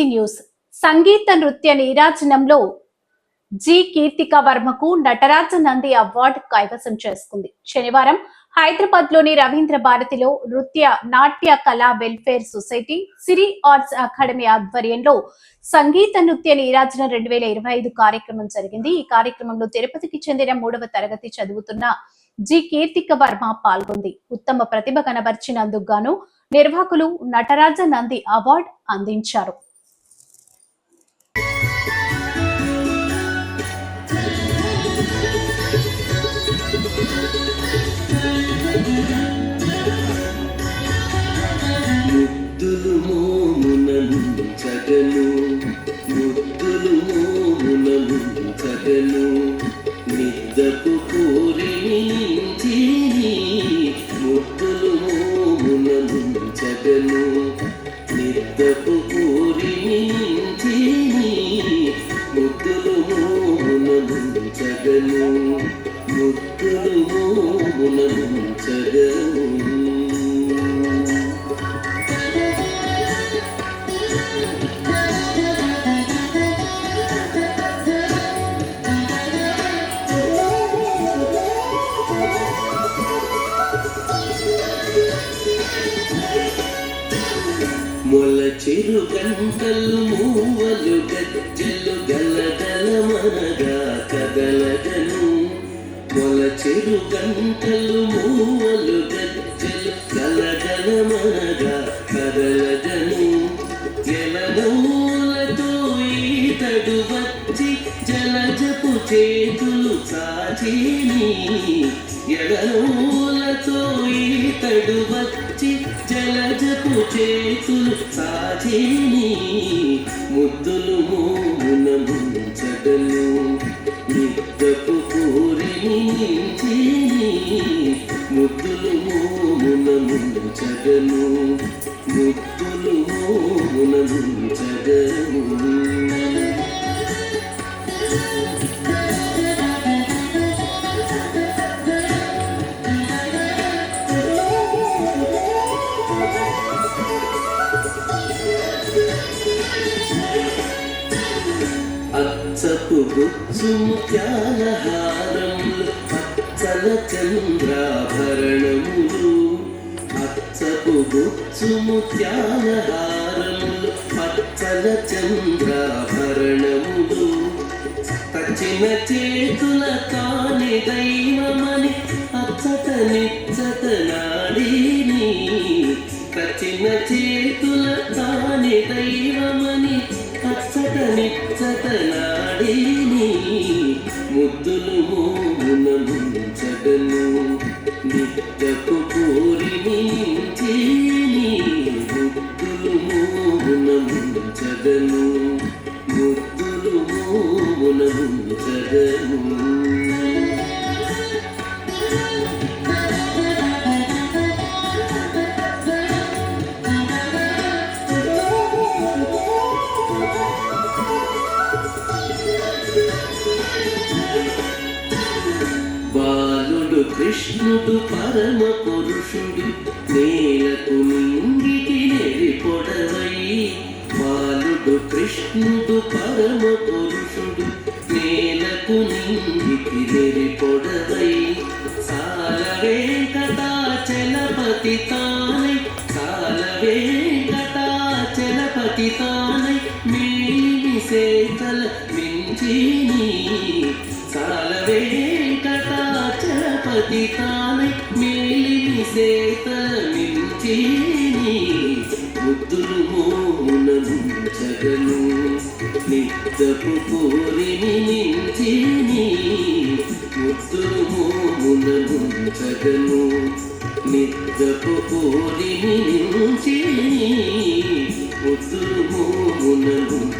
Welcome news సంగీత నృత్య నీరాజనంలో జి కీర్తిక వర్మకు నటరాజ నంది అవార్డు కైవసం చేసుకుంది. శనివారం హైదరాబాద్లోని రవీంద్ర భారతిలో నృత్య నాట్య కళా welfare society Siri arts academy ఆధ్వర్యంలో సంగీత నృత్య నీరాజన రెండు వేల ఇరవై ఐదు కార్యక్రమం జరిగింది. ఈ కార్యక్రమంలో తిరుపతికి చెందిన మూడవ తరగతి చదువుతున్న జి కీర్తిక వర్మ పాల్గొంది. ఉత్తమ ప్రతిభ కనబర్చినందుకు గాను నిర్వాహకులు నటరాజ నంది అవార్డు అందించారు. 的路。మొల గంటలు మూవలు గజ్జలు గలగల మనగా కదలగను. మొల చెరు గంటలు మూవలు గజ్జలు గలగల మనగా కదలగను. జలమూలతో ఈతడు వచ్చి జలజపు చేతులు సాచిని ఎడమూలతో ఈతడు వచ్చి జలజపు చేతులు సాధిని ముద్దులు మూన ముంచడను నిద్దపు పూరిని నించిని ముద్దులు మూన ముంచడను ముద్దులు మూన ముంచడను అచ్చపు గుచ్చు అచ్చల చంద్రాభరణములు అచ్చపు గుచ్చు ముత్యాలహారములు అచ్చల చంద్రాభరణములు తచిన చేతుల కాని దైవమని అచ్చట నిచ్చట నాడిని. తచిన చేతుల కాని దైవమని అచ్చట ముద్దులు మోమున ముంచడను కోరిని ముద్దులు బాలుడు కృష్ణుడు పరమ పురుషుడు నేలకు నింగికి నెరి పొడవై బాలుడు కృష్ణుడు పరమ పురుషుడు నేలకు నింగికి నెరి పొడవై. సాల వెంకటాచలపతి తానై సాల వెంకటాచలపతి తానై మేలి సేతల మించి సాల వెంకటాచలపతి తానై మేలి సేతల మించిని. ముద్దులు మోమున ముంచగను. కోరిని నించిని ముద్దులు మోమున ముంచగను. నిద్దపు కోరిని నించిని ముద్దులు మోమున